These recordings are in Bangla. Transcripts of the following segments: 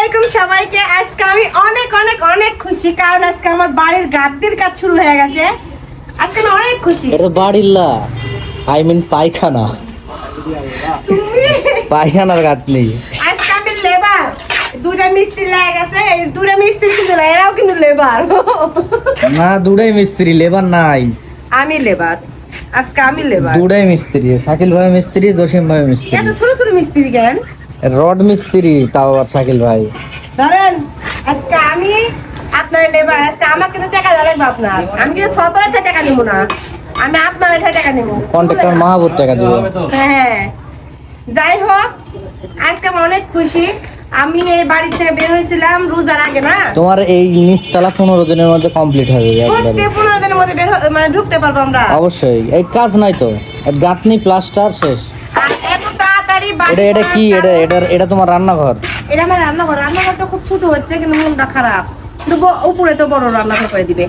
আলাইকুম সবাইকে। আজকে আমি অনেক অনেক অনেক খুশি কারণ আজকে আমার বাড়ির গাদ্দির কাজ শুরু হয়ে গেছে। আজকে আমি অনেক খুশি। এটা তো বাড়ির না আই মিন পায়খানা। পায়খানার গাত নেই আজকে আমি লেবার দুটা মিস্ত্রি লেগে গেছে। এই দুটা মিস্ত্রি কিন্তু না, এরাও কিন্তু লেবার না দুটাই মিস্ত্রি লেবার নাই। আমি লেবার আজকে আমি লেবার দুটাই মিস্ত্রি শাকিল ভাই মিস্ত্রি জসিম ভাই মিস্ত্রি। এত ছোট ছোট মিস্ত্রি কেন? রড মিস্ত্রি তাও আবার শাকিল ভাই। ধরেন আজকে আমি আপনার লেবার আজকে আমাকে তো টাকা লাগবে আপনার। আমি কিন্তু সতেরো হাজার টাকা নিবো না। আমি আপনার হাজার টাকা নিবো। কন্ট্রাক্টর মাহবুব টাকা দিব। হ্যাঁ। যাই হোক আজকে আমি অনেক খুশি। আমি এই বাড়ি থেকে বের হয়েছিলাম রোজার আগে না? তোমার এই নিচতলা পনেরো দিনের মধ্যে কমপ্লিট হয়ে একবারে। প্রত্যেক পনেরো দিনের মধ্যে বের মানে ঢুকতে পারব আমরা। অবশ্যই। এই কাজ নাই তো। গাঁথনি প্লাস্টার শেষ। এটা এটা কি? এটা এটা এটা তোমার রান্নাঘর? এটা আমার রান্নাঘর। রান্নাঘরটা খুব ছোট হচ্ছে কিন্তু মনটা খারাপ। কিন্তু উপরে তো বড় রান্নাঘর করে দিবে।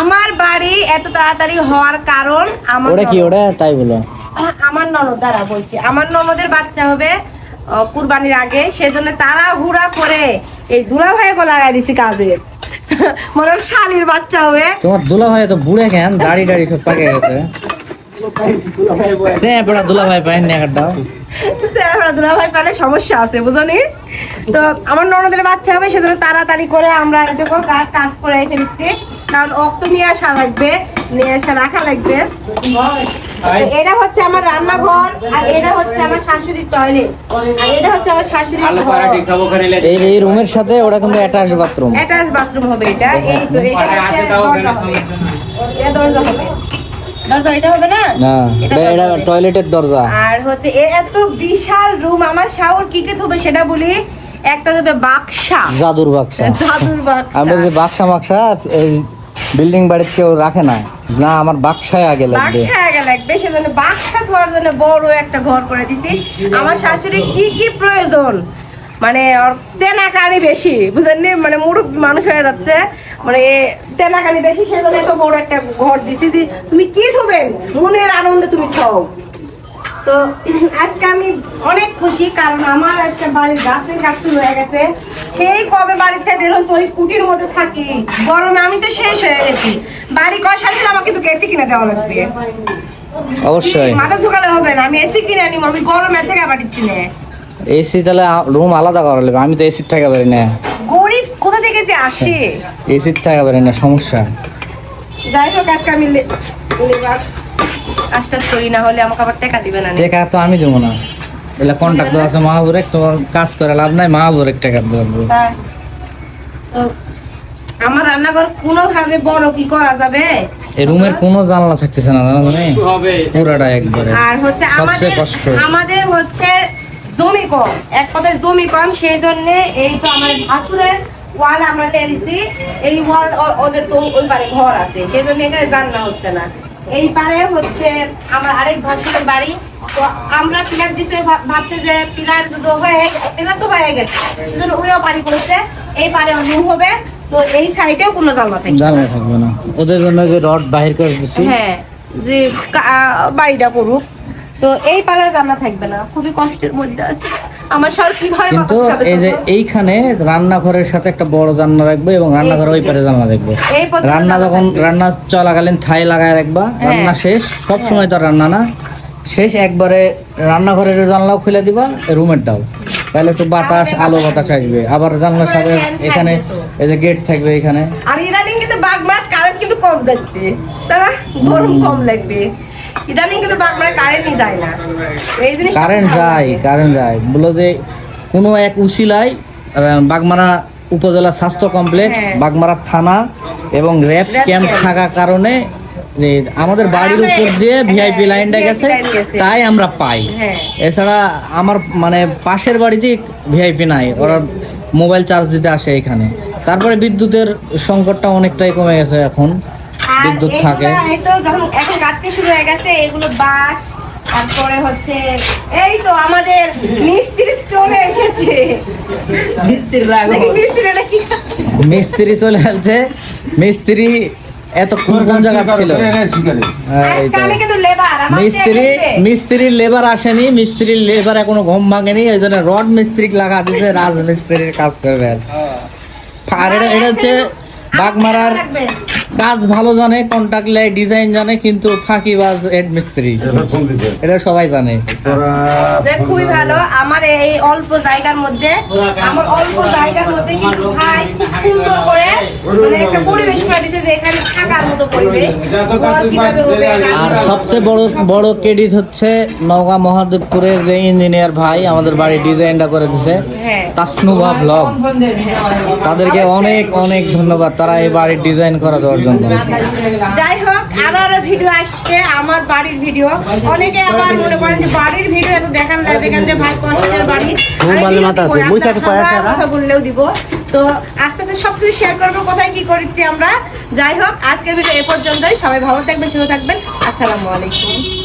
আমার বাড়ি এত তাড়াতাড়ি হওয়ার কারণ আমার ওটা কি? ওটা তাই বলো। আমার ননদ দ্বারা বলছি। আমার ননদের বাচ্চা হবে কুরবানির আগে। সেজন্য তারা হুড়া করে এই দুলা ভাইকে লাগাই দিছি কাজে। মনে শালির বাচ্চা হবে। তোমার দুলা ভাই তো বুড়ে কেন? দাড়ি দাড়ি সব পাকে গেছে। বড় দুলা ভাই পাই না কাটাও আমরা দুলা ভাই পেলে সমস্যা আছে বুঝনি? তো আমার ননদের বাচ্চা হবে সেজন্য তাড়াতাড়ি করে আমরা দেখো কাজ কাজ করে রেখে দিচ্ছি কারণ অক্ত নিয়ে আসা লাগবে নিয়ে আসা রাখা লাগবে। এটা হচ্ছে আমার রান্নাঘর আর এটা হচ্ছে আমার শাশুড়ির টয়লেট আর এটা হচ্ছে আমার শাশুড়ির ঘর। এই এই রুমের সাথে ওটা কিন্তু অ্যাটাচ বাথরুম অ্যাটাচ বাথরুম হবে এটা। এই তো এটা হচ্ছে দরজা হবে। এটা দরজা হবে। দরজা এটা হবে না? না এটা এটা এটা দরজা। হবে। টয়লেটের দরজা। আর হচ্ছে এত বিশাল রুম আমার শাওর কি কি হবে সেটা বলি। একটা দেবে বাক্সা। জাদুর বাক্সা। জাদুর বাক্সা। আমি যে বাক্সা মাক্সা এই বিল্ডিং বাড়িতে কেউ রাখে না। না আমার বাক্সায় আগে লাগবে। বাক্সা আগে লাগবে সেজন্য বাক্সা ঘর জন্য বড় একটা ঘর করে দিছি। আমার শাশুড়ি কি কি প্রয়োজন? মানে তেনাকানি বেশি বুঝলেন মানে মুরুব মানুষ হয়ে যাচ্ছে। মানে তেনাকানি বেশি সেজন্য এত বড় একটা ঘর দিছি যে তুমি কি থবেন মনের আনন্দে তুমি খাও তো আজকে আমি অনেক খুশি কারণ আমার আজকে বাড়ির গাছের গাছ হয়ে গেছে। সেই কবে বাড়িতে বের হচ্ছে ওই কুটির মধ্যে থাকি। গরমে আমি তো শেষ হয়ে গেছি। বাড়ি কষা দিলে আমাকে কিন্তু এসি কিনে দেওয়া লাগবে। অবশ্যই। মাথা ঝুঁকালে হবে না আমি এসি কিনে আনি আমি গরমে থেকে বাড়ির কিনে। এসি তাহলে রুম আলাদা করা লাগবে আমি তো এসির থাকা পারি না গরিব কোথা থেকে যে আসে? এসির থাকা পারি না সমস্যা। যাই হোক আজকে আমি লেবার। করি না হলে আমাকে আবার টাকা দিবে না টাকা তো আমি দেবো না। কন্ট্রাক্টর আছে মাহাবুরেক তোমার কাজ করে লাভ নাই মাহাবুরেক টাকা দেবো। আমার রান্নাঘর কোনোভাবে বড় কি করা যাবে? এই রুমের কোনো জানলা থাকতেছে না জানো তুমি? পুরাটা একবারে। আর হচ্ছে আমাদের কষ্ট। আমাদের হচ্ছে জমি কম। এক কথায় জমি কম সেই জন্য এই তো আমার ভাসুরের ওয়াল আমরা টেরিছি এই ওয়াল ওদের তো ওই পারে ঘর আছে সেই জন্য এখানে জানলা হচ্ছে না। এই পারে হচ্ছে আমার আরেক ভাসুরের বাড়ি। তো আমরা পিলার দিতে ভাব- ভাবছি যে পিলার তো হয়ে পিলার তো হয়ে গেছে সেজন্য ওইও বাড়ি করেছে এই পারে রুম হবে তো এই সাইডেও কোনো জানলা থাকবে। জানলা থাকবে না। ওদের জন্য যে রড বাহির করে দিচ্ছি হ্যাঁ যে বাড়িটা করুক। তো এই পারে জানা থাকবে না খুবই কষ্টের মধ্যে আছে। আমার সর কীভাবে কিন্তু এই যে এইখানে রান্নাঘরের সাথে একটা বড় জানলা রাখবে এবং রান্নাঘর ওই পারে জানলা রাখবে রান্না যখন। রান্না চলাকালীন থাই লাগায় রাখবা হ্যাঁ। রান্না শেষ সব সময় তো রান্না না। শেষ একবারে রান্নাঘরের জানলাও খুলে দিবা রুমেরটাও তাহলে একটু বাতাস আলো বাতাস আসবে। আবার জানলার সাথে এখানে এই যে গেট থাকবে এখানে। আর ইদানিং কিন্তু বাগমার কারেন্ট কিন্তু কম যাচ্ছে। তারা গরম কম লাগবে। ইদানিং কিন্তু কারেন্টই যায় না। এই জিনিস কারেন্ট যায় কারেন্ট যায়। বলল যে কোনো এক উশিলায় বাগমারা উপজেলা স্বাস্থ্য কমপ্লেক্স হ্যাঁ। বাগমারা থানা এবং র্যাব ক্যাম্প। থাকার কারণে আমাদের বাড়ির উপর দিয়ে ভিআইপি হ্যাঁ, লাইনটা গেছে তাই আমরা পাই। হ্যাঁ। এছাড়া আমার মানে পাশের বাড়িতে ভিআইপি নাই ওরা মোবাইল চার্জ দিতে আসে এখানে। তারপরে বিদ্যুতের সংকটটা অনেকটাই কমে গেছে এখন। বিদ্যুৎ থাকে। এই তো যখন এখন রাত্রি শুরু হয়ে গেছে এগুলো বাস তারপরে হচ্ছে এই তো আমাদের মিস্ত্রি চলে এসেছে। মিস্ত্রি চলে আসছে। মিস্ত্রি এত কোন কোন জায়গা ছিল? লেবার আমার মিস্ত্রি মিস্ত্রির লেবার আসেনি মিস্ত্রির লেবার এখনও ঘুম ভাঙেনি ওই জন্য রড মিস্ত্রি লাগা দিছে রাজমিস্ত্রির কাজ করবে। আর আর এটা হচ্ছে বাগমারার। কাজ ভালো জানে কন্ট্রাক্ট লাই ডিজাইন জানে কিন্তু ফাঁকিবাজ হেড মিস্ত্রি এটা সবাই জানে। খুবই ভালো। আমার এই অল্প জায়গার মধ্যে আমার অল্প জায়গার মধ্যে কিন্তু ভাই সুন্দর করে মানে একটা পরিবেশ করে যে এখানে থাকার মতো পরিবেশ। আর সবচেয়ে বড় বড় ক্রেডিট হচ্ছে নওগাঁ মহাদেবপুরের যে ইঞ্জিনিয়ার ভাই আমাদের বাড়ি ডিজাইনটা করে দিছে হ্যাঁ। তাসনুভা ব্লগ তাদেরকে অনেক অনেক ধন্যবাদ তারা এই বাড়ির ডিজাইন করা দেওয়ার জন্য। যাই হোক আরও আরও ভিডিও আসছে আমার বাড়ির ভিডিও অনেকে আবার মনে করেন যে বাড়ির ভিডিও এত দেখান লাগবে কেন ভাই কষ্টের বাড়ি। কথা বললেও দিব। তো আস্তে আস্তে সবকিছু শেয়ার করব কোথায় কি করছি আমরা। যাই হোক আজকের ভিডিও এ পর্যন্তই। সবাই ভালো থাকবেন সুস্থ থাকবেন। আসসালামু আলাইকুম।